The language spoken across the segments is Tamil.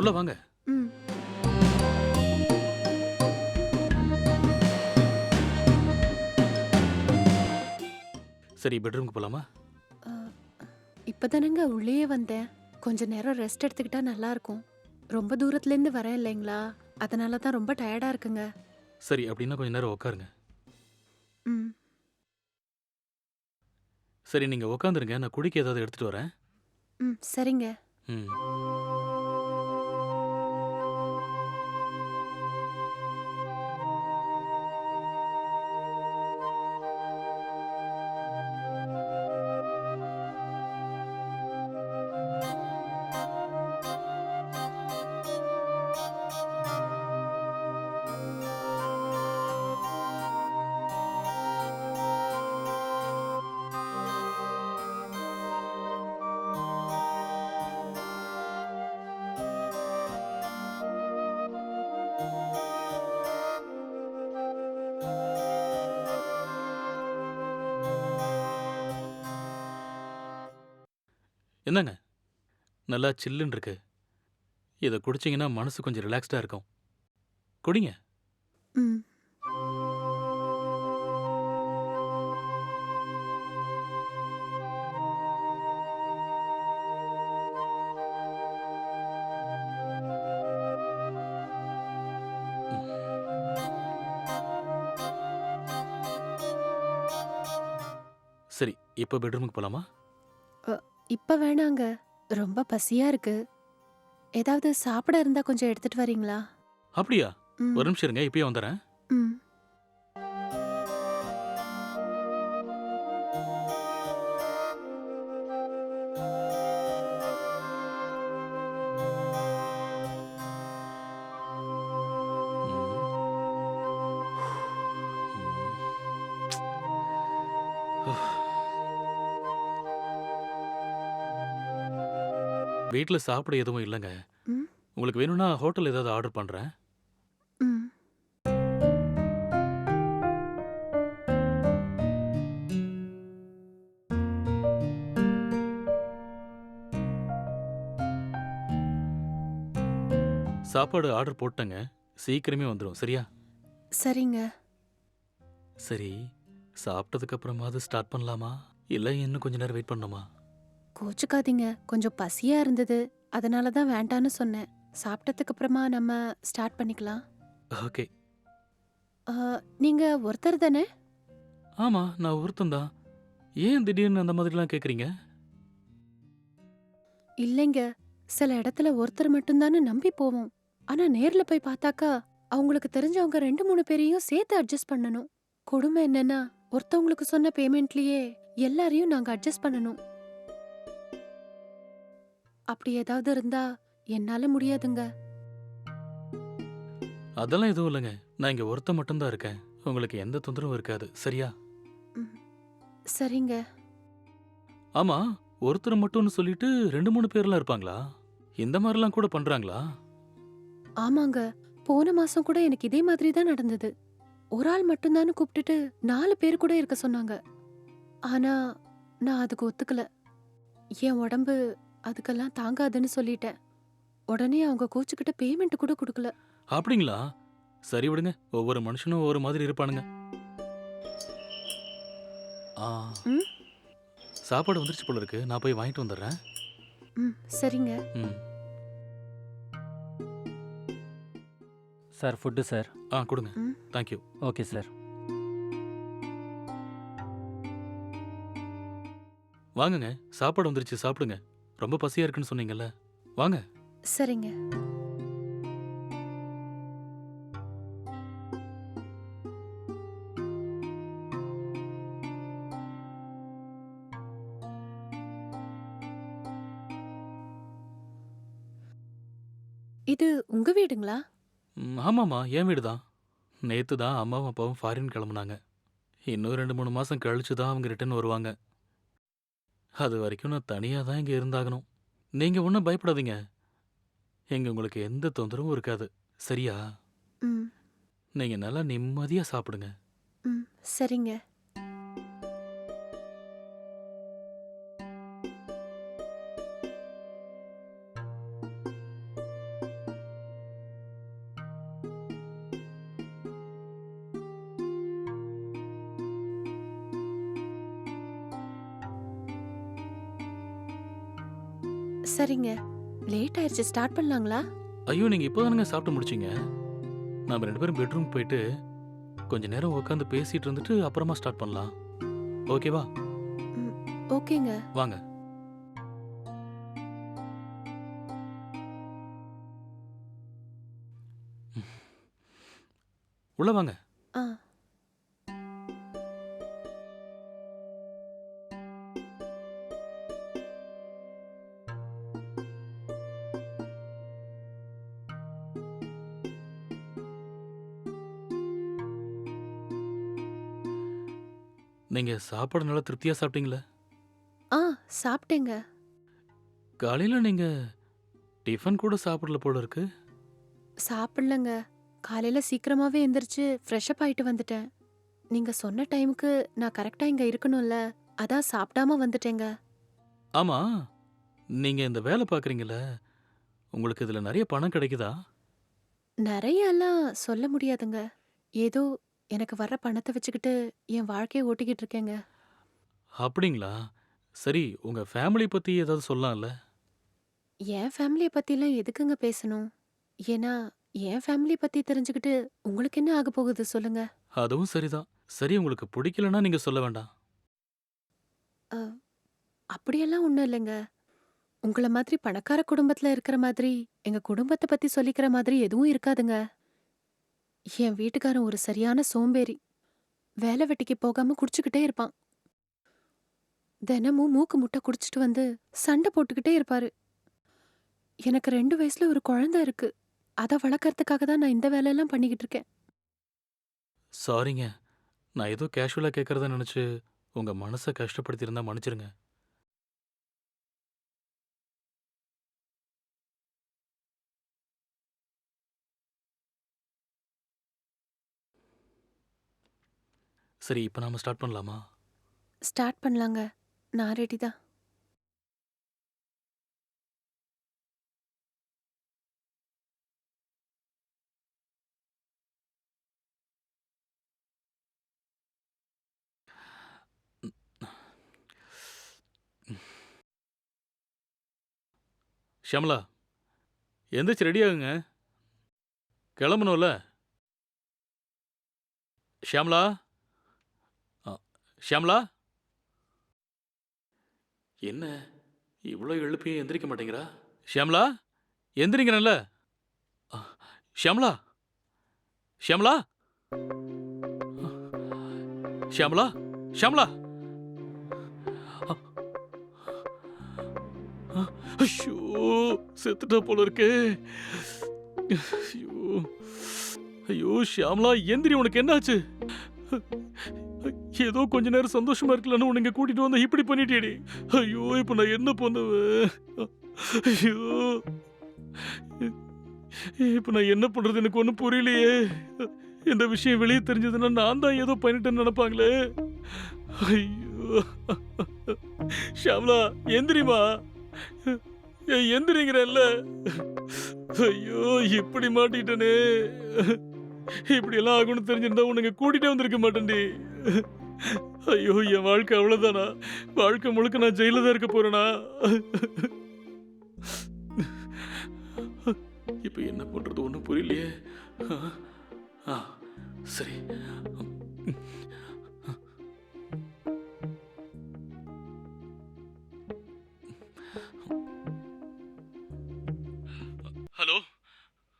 உள்ள வாங்க. சரி பெட்ரூமுக்கு போலாமா? இப்போதானங்க உள்ளேயே வந்தேன். கொஞ்ச நேரம் ரெஸ்ட் எடுத்துக்கிட்டா நல்லா இருக்கும் ரொம்ப தூரத்துலேருந்து வரேன் இல்லைங்களா? அதனால தான் ரொம்ப டயர்டாக இருக்குங்க. சரி அப்படின்னா கொஞ்ச நேரம் உட்காருங்க ம். சரி நீங்க உட்காந்துருங்க நான் குடிக்க ஏதாவது எடுத்துட்டு வரேன். ம் சரிங்க. ம். என்னங்க? நல்லா சில்லுன்னு இருக்கு. இதை குடிச்சிங்கன்னா மனசு கொஞ்சம் ரிலாக்ஸ்டாக இருக்கும். குடிங்க. ம். சரி இப்போ பெட்ரூமுக்கு போலாமா? இப்போ வேணாங்க. ரொம்ப பசியாக இருக்கு. ஏதாவது சாப்பிட இருந்தால் கொஞ்சம் எடுத்துட்டு வரீங்களா? அப்படியா? ம். ஒரு நிமிஷம் இருங்க இப்பயே வந்துடுறேன் வீட்டில் சாப்பிட எதுவும் இல்லைங்க. உங்களுக்கு வேணும்னா ஹோட்டல் ஏதாவது ஆர்டர் பண்ணுறேன் சாப்பாடு ஆர்டர் போட்டேங்க. சீக்கிரமே வந்துடும் சரியா? சரிங்க. சரி. சாப்பிட்டதுக்கு அப்புறமாவது ஸ்டார்ட் பண்ணலாமா? இல்லை இன்னும் கொஞ்ச நேரம் வெயிட் பண்ணணுமா? கோச்சுக்காதீங்க. கொஞ்சம் பசியா இருந்தது. அதனால தான் வேண்டான்னு சொன்னேன். சாப்பிட்டதுக்கு அப்புறமா நம்ம ஸ்டார்ட் பண்ணிக்கலாம். ஓகே. ஆ, நீங்க ஒருத்தர் தானே? ஆமாம் நான் ஒருத்தன் தான். ஏன் திடீர்னு அந்த மாதிரிலாம் கேட்குறீங்க இல்லைங்க. சில இடத்துல ஒருத்தர் மட்டும்தானே நம்பி போவோம். ஆனா நேர்ல போய் பார்த்தாக்கா அவங்களுக்கு தெரிஞ்சவங்க ரெண்டு மூணு பேரையும் சேர்த்து அட்ஜஸ்ட் பண்ணணும். கொடுமை என்னன்னா ஒருத்தவங்களுக்கு சொன்ன பேமெண்ட்லயே எல்லாரையும் நாங்க அட்ஜஸ்ட் பண்ணணும். அப்படி ஏதாவது இருந்தா என்னால முடியாதுங்க. அதெல்லாம் எதுவும் இல்லைங்க. நான் இங்கே ஒருத்தன் மட்டும்தான் இருக்கேன். உங்களுக்கு எந்த தொந்தரவும் இருக்காது. சரியா? சரிங்க. ஆமா. ஒருத்தர் மட்டும்னு சொல்லிட்டு ரெண்டு மூணு பேர்லாம் இருப்பாங்களா? இந்த மாதிரிலாம் கூட பண்றாங்களா? ஆமாங்க. போன மாசம் கூட எனக்கு இதே மாதிரி தான் நடந்தது. ஒரு ஆள் மட்டும்தானு கூப்பிட்டுட்டு நாலு பேர் கூட இருக்க சொன்னாங்க. ஆனா நான் அதுக்கு ஒத்துக்கல. என் உடம்பு அதுக்கெல்லாம் தாங்காதுன்னு சொல்லிட்டேன். உடனே அவங்க கோச்சுக்கிட்ட பேமெண்ட் கூட கொடுக்கல. அப்படிங்களா? சரி விடுங்க. ஒவ்வொரு மனுஷனும் ஒவ்வொரு மாதிரி இருப்பானுங்க. ஆ. ம்? சாப்பாடு வந்துருச்சு போல இருக்கு. நான் போய் வாங்கிட்டு வந்துடுறேன். ம் சரிங்க. ம். Sir food sir. ஆ கொடுங்க. ம். Thank you okay sir. வாங்குங்க. சாப்பாடு வந்துருச்சு. சாப்பிடுங்க. ரொம்ப பசியா இருக்குன்னு சொன்னீங்கல்ல. வாங்க. சரிங்க. இது உங்க வீடுங்களா? ம், ஆமாம்மா என் வீடு தான் நேற்று தான் அம்மாவும் அப்பாவும் ஃபாரின் கிளம்புனாங்க. இன்னும் ரெண்டு மூணு மாதம் கழிச்சு தான் அவங்க ரிட்டர்ன் வருவாங்க. அது வரைக்கும் நான் தனியாக தான் இங்கே இருந்தாகணும். நீங்கள் ஒன்றும் பயப்படாதீங்க. இங்கே உங்களுக்கு எந்த தொந்தரவும் இருக்காது. சரியா? ம். நீங்கள் நல்லா நிம்மதியாக சாப்பிடுங்க. ம். சரிங்க. சரிங்க. லேட் ஆயிருச்சு. ஸ்டார்ட் பண்ணலாங்களா? ஐயோ நீங்க இப்போதானுங்க சாப்பிட்டு முடிச்சீங்க. நாம ரெண்டு பேரும் பெட்ரூம் போயிட்டு கொஞ்ச நேரம் உட்காந்து பேசிட்டு இருந்துட்டு அப்புறமா ஸ்டார்ட் பண்ணலாம். ஓகேவா ஓகேங்க. வாங்க. உள்ள வாங்க. நீங்க சாப்பாடு நல்லா திருப்தியா சாப்பிட்டீங்களா? ஆ சாப்பிட்டேங்க. காலையில நீங்க டிஃபன் கூட சாப்பிடல போல இருக்கு. சாப்பிடலங்க. காலையில சீக்கிரமாவே எந்திரிச்சு ஃப்ரெஷ் அப் ஆயிட்டு வந்துட்டேன். நீங்க சொன்ன டைமுக்கு நான் கரெக்டா இங்க இருக்கணும்ல. அதான் சாப்பிடாம வந்துட்டேங்க. ஆமா. நீங்க இந்த வேலை பாக்குறீங்கல்ல உங்களுக்கு இதுல நிறைய பணம் கிடைக்குதா? நிறைய எல்லாம் சொல்ல முடியாதுங்க. ஏதோ எனக்கு வர்ற பணத்தை வச்சுக்கிட்டு என் வாழ்க்கையை ஓட்டிக்கிட்டு இருக்கேங்க. அப்படிங்களா? சரி உங்க ஃபேமிலி பத்தி ஏதாவது சொல்லலாம்ல? என் ஃபேமிலியை பத்திலாம் எதுக்குங்க பேசணும்? ஏன்னா என் ஃபேமிலி பத்தி தெரிஞ்சுக்கிட்டு உங்களுக்கு என்ன ஆக போகுது சொல்லுங்க. அதுவும் சரிதான். சரி உங்களுக்கு பிடிக்கலன்னா நீங்க சொல்ல வேண்டாம். அப்படியெல்லாம் ஒன்றும் இல்லைங்க. உங்கள மாதிரி பணக்கார குடும்பத்துல இருக்கிற மாதிரி எங்க குடும்பத்தை பத்தி சொல்லிக்கிற மாதிரி எதுவும் இருக்காதுங்க. என் வீட்டுக்காரன் ஒரு சரியான சோம்பேறி. வேலை வெட்டிக்கு போகாம குடிச்சுக்கிட்டே இருப்பான். தினமும் மூக்கு முட்டை குடிச்சிட்டு வந்து சண்டை போட்டுக்கிட்டே இருப்பாரு. எனக்கு ரெண்டு வயசுல ஒரு குழந்தை இருக்கு. அதை வளர்க்கறதுக்காக தான் நான் இந்த வேலையெல்லாம் பண்ணிக்கிட்டு இருக்கேன். சாரிங்க நான் ஏதோ கேஷுவலா கேட்கறத நினைச்சு உங்க மனசை கஷ்டப்படுத்தியிருந்தா மன்னிச்சிருங்க. சரி இப்போ நாம ஸ்டார்ட் பண்ணலாமா? ஸ்டார்ட் பண்ணலாங்க. நான் ரெடி தான். ஷியாமலா எந்திரிச்சு ரெடி ஆகுங்க. கிளம்பணும்ல ஷியாமலா? ஷியாமலா? என்ன? இவ்வளோ எழுப்பியும் எந்திரிக்க மாட்டேங்கிறா? ஷியாமலா? எந்திரிங்கிறேன்ல. ஷியாமலா? ஷியாமலா? ஷியாமலா? ஷியாமலா? ஐயோ செத்துட்டா போல இருக்கே. ஐயோ ஐயோ ஷியாமலா எந்திரி உனக்கு என்னாச்சு? ஏதோ கொஞ்ச நேரம் சந்தோஷமா இருக்கலன்னு உனக்கு கூட்டிட்டு வந்தா இப்படி பண்ணிட்டேடி ஐயோ இப்ப நான் என்ன பண்ணுவேன்? ஐயோ. இப்ப நான் என்ன பண்றது? எனக்கு ஒன்றும் புரியலையே. இந்த விஷயம் வெளியே தெரிஞ்சதுன்னா நான் தான் ஏதோ பண்ணிட்டேன்னு நினைப்பாங்களே. ஐயோ. ஷாம்லா எந்திரிமா ஏய், எந்திரிங்கிறல்ல. ஐயோ இப்படி மாட்டிட்டனே. இப்படி எல்லாம் ஆகும்னு தெரிஞ்சிருந்தா உனக்கு கூட்டிட்டே வந்திருக்க மாட்டேன்டி. ஐயோ என் வாழ்க்கை அவ்வளவுதானா? வாழ்க்கை முழுக்க நான் ஜெயில தான் இருக்க போறேனா? இப்ப என்ன பண்றது? ஒண்ணும் புரியலையே. ஆ, சரி. ஹலோ.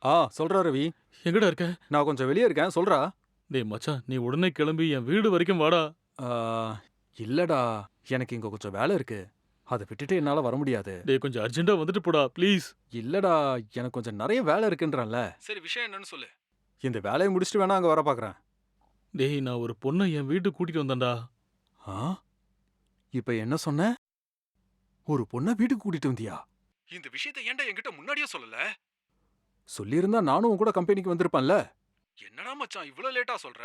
ஆ சொல்றா ரவி. எங்கடா இருக்க? நான் கொஞ்சம் வெளியே இருக்கேன். சொல்றா. டேய் மச்சான் நீ உடனே கிளம்பி என் வீடு வரைக்கும் வாடா. ஆ, இல்லடா. எனக்கு இங்க கொஞ்சம் வேலை இருக்கு. அதை விட்டுட்டு என்னால வர முடியாது. டேய் கொஞ்சம் அர்ஜென்ட்டா வந்துட்டு போடா ப்ளீஸ். இல்லடா எனக்கு கொஞ்சம் நிறைய வேலை இருக்குன்றல சரி விஷயம் என்னன்னு சொல்லு. இந்த வேலையை முடிச்சுட்டு வேணா அங்க வர பாக்குறேன். டேய் நான் ஒரு பொண்ணை என் வீட்டுக்கு கூட்டிட்டு வந்தேன்டா. ஆ? இப்ப என்ன சொன்ன? ஒரு பொண்ணை வீட்டுக்கு கூட்டிட்டு வந்தியா? இந்த விஷயத்தை ஏன்டா என்கிட்ட முன்னாடியே சொல்லல? சொல்லியிருந்தா நானும் உன் கூட கம்பெனிக்கு வந்திருப்பேன்ல. என்னடா மச்சான் இவ்வளவு லேட்டா சொல்ற?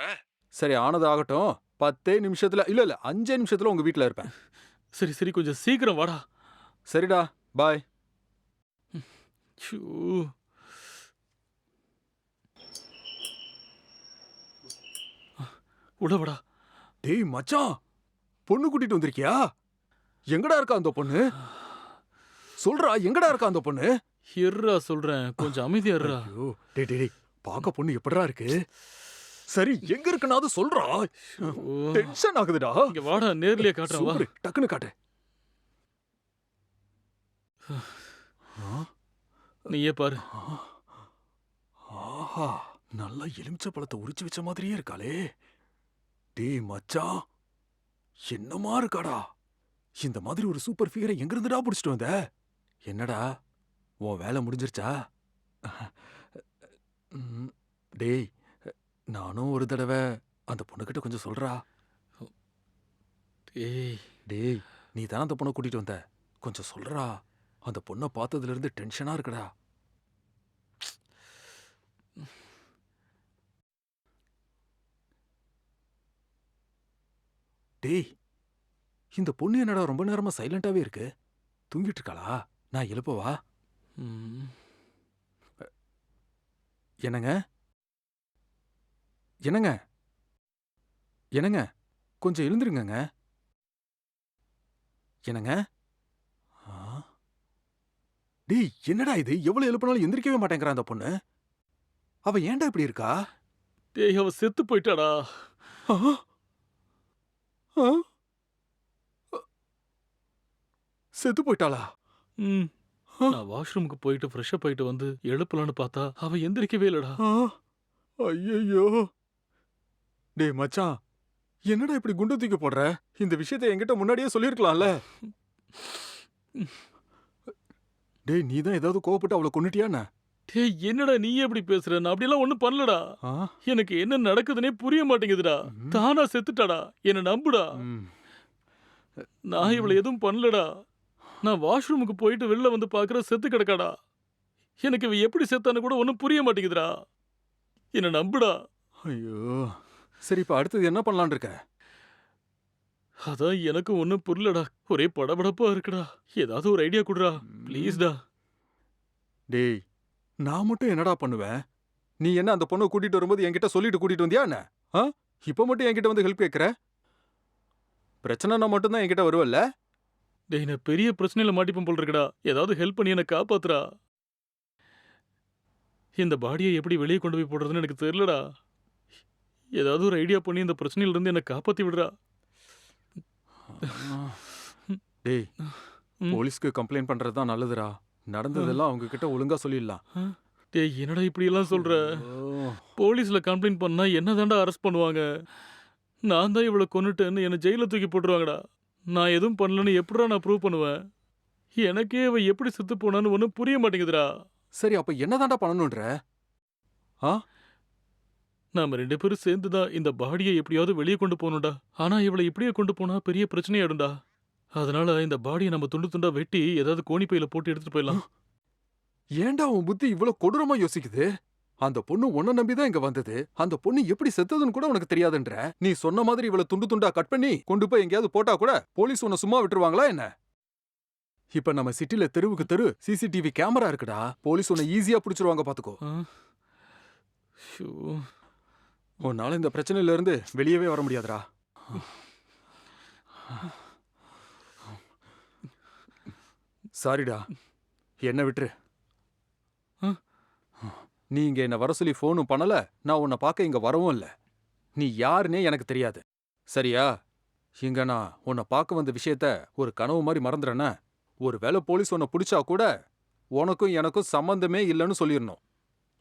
சரி ஆனது ஆகட்டும். பத்தே நிமிஷத்துல இல்ல இல்ல அஞ்சே நிமிஷத்துல உங்க வீட்ல இருப்பேன். சரி சரி கொஞ்சம் சீக்கிரம் வாடா. சரிடா பாய். ஷூ உள்ள வாடா. டேய் மச்சான் பொண்ணு கூட்டிட்டு வந்திருக்கியா? எங்கடா இருக்கா அந்த பொண்ணு? சொல்றா எங்கடா இருக்கா அந்த பொண்ணு? எர்ரா சொல்றேன். கொஞ்சம் அமைதியா இருடா. டேய் டேய் பாக்க பொண்ணு எப்படிடா இருக்கு? சரி எங்க இருக்குனாவது சொல்றா. டென்ஷன் ஆகுதுடா. இங்க வாடா நேர்லயே காட்டுறேன் வா. டக்குன்னு காட்டு. நீயே பாரு. ஆஹா நல்லா எலுமிச்சை பழத்தை உரிச்சு வச்ச மாதிரியே இருக்காளே. டேய் மச்சான் என்னமா இருக்காடா? இந்த மாதிரி ஒரு சூப்பர் ஃபிகரை எங்க இருந்துடா புடிச்சிட்டு வந்த? என்னடா உன் வேலை முடிஞ்சிருச்சா? டேய் நானும் ஒரு தடவை அந்த பொண்ணுகிட்ட கொஞ்சம் சொல்றா. ஏய் டேய் நீ தானே அந்த பொண்ணை கூட்டிட்டு வந்த? கொஞ்சம் சொல்றா. அந்த பொண்ணை பார்த்ததுல இருந்து டென்ஷனா இருக்குடா. டேய் இந்த பொண்ணு என்னடா ரொம்ப நேரமா சைலண்டாவே இருக்கு? தூங்கிட்டு இருக்காளா? நான் எழுப்பவா? ம், என்னங்க? என்னங்க? என்னங்க? கொஞ்சம் எழுந்துருங்கங்க. என்னங்க? டேய் என்னடா இது? எவ்வளவு எழுப்பினாலும் எந்திரிக்கவே மாட்டேங்கிறா அந்த பொண்ணு. அவ ஏன்டா இப்படி இருக்கா? டேய் அவ செத்து போயிட்டாடா? செத்து போயிட்டாளா? ம்? நான் வாஷ்ரூமுக்கு போயிட்டு ஃப்ரெஷ் அப் ஆயிட்டு வந்து எழுப்பலான்னு பார்த்தா அவ எந்திரிக்கவே இல்லடா. ஐயோ டேய் மச்சான் என்னடா இப்படி குண்டு தூக்கி போடுற? இந்த விஷயத்தை என்கிட்ட முன்னாடியே சொல்லியிருக்கலாம்ல. டேய் நீ தான் ஏதாவது கோவப்பட்டு அவளை கொன்னுட்டியாண்ண டேய் என்னடா நீ எப்படி பேசுற? நான் அப்படியெல்லாம் ஒண்ணும் பண்ணலடா. எனக்கு என்ன நடக்குதுன்னே புரிய மாட்டேங்குதுடா. தானா செத்துட்டாடா. என்ன நம்புடா. நான் இவளை எதுவும் பண்ணலடா. நான் வாஷ்ரூமுக்கு போயிட்டு வெளில வந்து பார்க்கற செத்து கிடக்காடா. எனக்கு இவ எப்படி செத்தான்னு கூட ஒன்றும் புரிய மாட்டேங்குதுடா. என்ன நம்புடா. ஐயோ. சரி இப்ப அடுத்தது என்ன பண்ணலாம்னு இருக்க? அதான் எனக்கு ஒன்றும் புரியலடா. ஒரே படபடப்பா இருக்குடா. ஏதாவது ஒரு ஐடியா குடுறா. ப்ளீஸ்டா டேய் நான் மட்டும் என்னடா பண்ணுவேன்? நீ என்ன அந்த பொண்ணை கூட்டிட்டு வரும்போது என்கிட்ட சொல்லிட்டு கூட்டிட்டு வந்தியா என்ன? ஆ? இப்ப மட்டும் என்கிட்ட வந்து ஹெல்ப் கேட்கற பிரச்சனைனா மட்டும்தான் என்கிட்ட வருவல்ல? டேய் நான் பெரிய பிரச்சனையில மாட்டிப்போம் போல் இருக்குடா ஏதாவது ஹெல்ப் பண்ணி என்னை காப்பாத்துடா இந்த பாடியை எப்படி வெளியே கொண்டு போய் போடுறதுன்னு எனக்கு தெரியலடா. ஏதாவது ஒரு ஐடியா பண்ணி இந்த பிரச்சனையில இருந்து என்னை காப்பாத்தி விடுறா. டேய். போலீஸ்க்கு கம்ப்ளைண்ட் பண்றது தான் நல்லதுடா. நடந்ததெல்லாம் அவங்க கிட்ட ஒழுங்கா சொல்லிடலாம். டேய் என்னடா இப்படி எல்லாம் சொல்ற? ஐயோ. போலீஸ்ல கம்ப்ளைண்ட் பண்ணா என்ன அரெஸ்ட் பண்ணுவாங்க? நான் தான் இவளை கொன்னுட்டேன்னு என்னை ஜெயில தூக்கி போட்டுருவாங்கடா. நான் எதுவும் பண்ணலன்னு எப்படிடா நான் ப்ரூவ் பண்ணுவேன்? எனக்கே அவ எப்படி செத்து போனான்னு ஒன்றும் புரிய மாட்டேங்குதுடா. சரி அப்ப என்னதான்டா பண்ணணும்ன்ற நாம ரெண்டு பேரும் சேர்ந்து தான் இந்த பாடியை எப்படியாவது வெளியே கொண்டு போகணும்டா. ஆனா இவளை இப்படியே கொண்டு போனா பெரிய பிரச்சனையாடும்டா அதனால இந்த பாடியை நம்ம துண்டு துண்டா வெட்டி ஏதாவது கோணி பையில போட்டு எடுத்துட்டு போயிடலாம். ஏன்டா உன் புத்தி இவ்வளவு கொடூரமா யோசிக்குது? அந்த பொண்ணு உன்னை நம்பிதான் இங்க வந்தது. அந்த பொண்ணு எப்படி செத்ததுன்னு கூட உனக்கு தெரியாதுன்ற? நீ சொன்ன மாதிரி இவளை துண்டு துண்டா கட் பண்ணி கொண்டு போய் எங்கேயாவது போட்டா கூட போலீஸ் உன்னை சும்மா விட்டுருவாங்களா என்ன? இப்ப நம்ம சிட்டில தெருவுக்கு தெரு சிசிடிவி கேமரா இருக்குடா. போலீஸ் உன்னை ஈஸியா புடிச்சிருவாங்க பாத்துக்கோ. உன்னால இந்த பிரச்சனையிலேருந்து வெளியவே வர முடியாதுடா. சாரிடா. என்ன விட்டுரு. நீ இங்கே என்னை வர சொல்லி ஃபோனும் பண்ணலை? நான் உன்னை பார்க்க இங்கே வரவும் இல்லை. நீ யாருன்னே எனக்கு தெரியாது. சரியா? இங்கே நான் உன்னை பார்க்க வந்த விஷயத்த ஒரு கனவு மாதிரி மறந்துறேன்னா ஒரு வேளை போலீஸ் உன்னை பிடிச்சா கூட உனக்கும் எனக்கும் சம்மந்தமே இல்லைன்னு சொல்லிடணும்.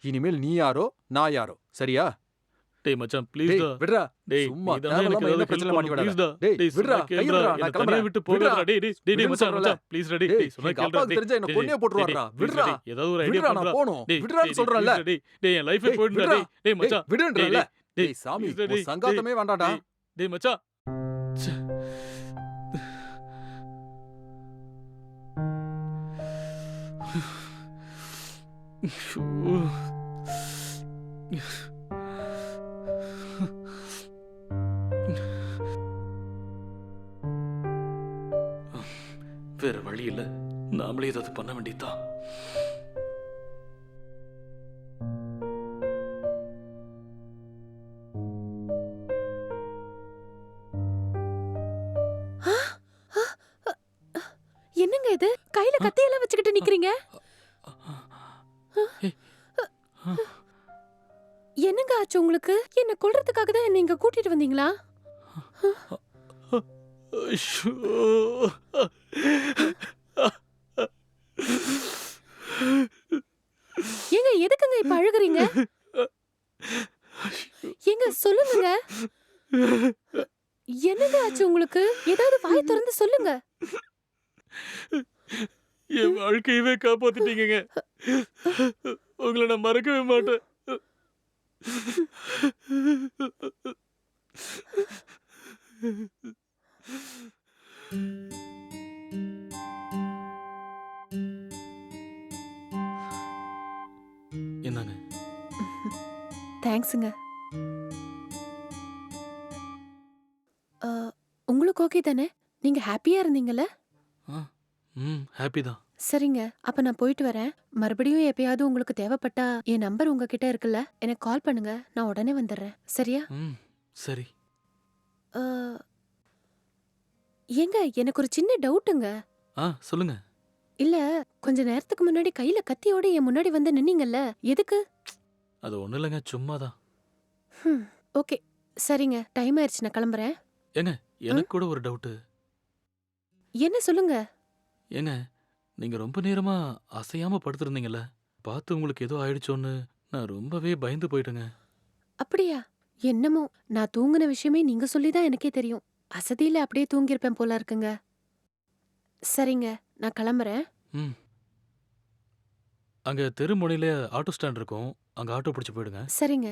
இனிமேல் நீ யாரோ நான் யாரோ. சரியா? டேய் மச்சான் ப்ளீஸ்டா விடுறா டேய் சும்மா தேவையில்லாம என்ன பிரச்சனை மாட்டி விடாத. டேய், டேய் கேளுடா விடுறா, நான் கிளம்புறேன். விட்டு விடுறா. டேய் டேய் டேய் மச்சான். மச்சான் ப்ளீஸ் டேய் டேய், டேய் சொன்னா கேளுடா டேய் தெரிஞ்சா என்ன. டேய், விடுறா. டேய், ஏதாவது ஒரு ஐடியா பண்றா போணும். விடுறான்னு சொல்றேன்ல. டா, டேய் டேய் என் லைஃபே போயிடுடா. டேய் டேய் மச்சான் விடுன்றேன்ல. டேய், சாமி, டா, உன் சங்காத்தமே வேண்டாம்டா. டேய், மச்சான் ச்சே. நாமளே ஏதாவது பண்ண வேண்டியதுதான் என்னங்க இது? கையில கத்தியெல்லாம் வச்சுக்கிட்டு நிக்கிறீங்க? என்னங்க ஆச்சு உங்களுக்கு? என்ன கொல்றதுக்காக தான் நீங்க கூட்டிட்டு வந்தீங்களா. ஏங்க எதுக்குங்க இப்ப அழுகுறீங்க? ஏங்க சொல்லுங்க என்னங்க ஆச்சு உங்களுக்கு? ஏதாவது வாய் திறந்து சொல்லுங்க. என் வாழ்க்கையவே காப்பாத்திட்டீங்க உங்களை நான் மறக்கவே மாட்டேன். என்னங்க தேங்க்ஸுங்க உங்களுக்கு ஓகே தானே? நீங்க ஹாப்பியா இருந்தீங்கல்ல? ம் ஹாப்பி தான். சரிங்க அப்ப நான் போயிட்டு வரேன். மறுபடியும் எப்பயாவது உங்களுக்கு தேவைப்பட்டா என் நம்பர் உங்ககிட்ட இருக்குல்ல? எனக்கு கால் பண்ணுங்க நான் உடனே வந்துடுறேன். சரியா? ம் சரி. ஏங்க எனக்கு ஒரு சின்ன டவுட்டுங்க ஆ சொல்லுங்க. இல்ல கொஞ்ச நேரத்துக்கு முன்னாடி கையில கத்தியோட என் முன்னாடி வந்து நின்னீங்கல்ல எதுக்கு? அது ஒன்றும் இல்லைங்க சும்மா தான் ஓகே. சரிங்க டைம் ஆயிடுச்சு நான் கிளம்புறேன். எனக்கு கூட ஒரு டவுட்டு என்ன சொல்லுங்க? ஏங்க நீங்க ரொம்ப நேரமா அசையாம படுத்திருந்தீங்கல்ல பார்த்து உங்களுக்கு ஏதோ ஆயிடுச்சோன்னு நான் ரொம்பவே பயந்து போயிட்டேங்க. அப்படியா? என்னமோ நான் தூங்குன விஷயமே நீங்க சொல்லிதான் எனக்கே தெரியும். அசதியில அப்படியே தூங்கியிருப்பேன் போல இருக்குங்க. சரிங்க. நான் கிளம்புறேன். ம். அங்க தெரு முனையில ஆட்டோ ஸ்டாண்ட் இருக்கும். அங்க ஆட்டோ பிடிச்சு போயிடுங்க. சரிங்க.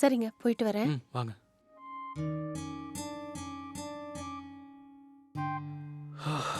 சரிங்க போயிட்டு வரேன். ம் வாங்க. ஆ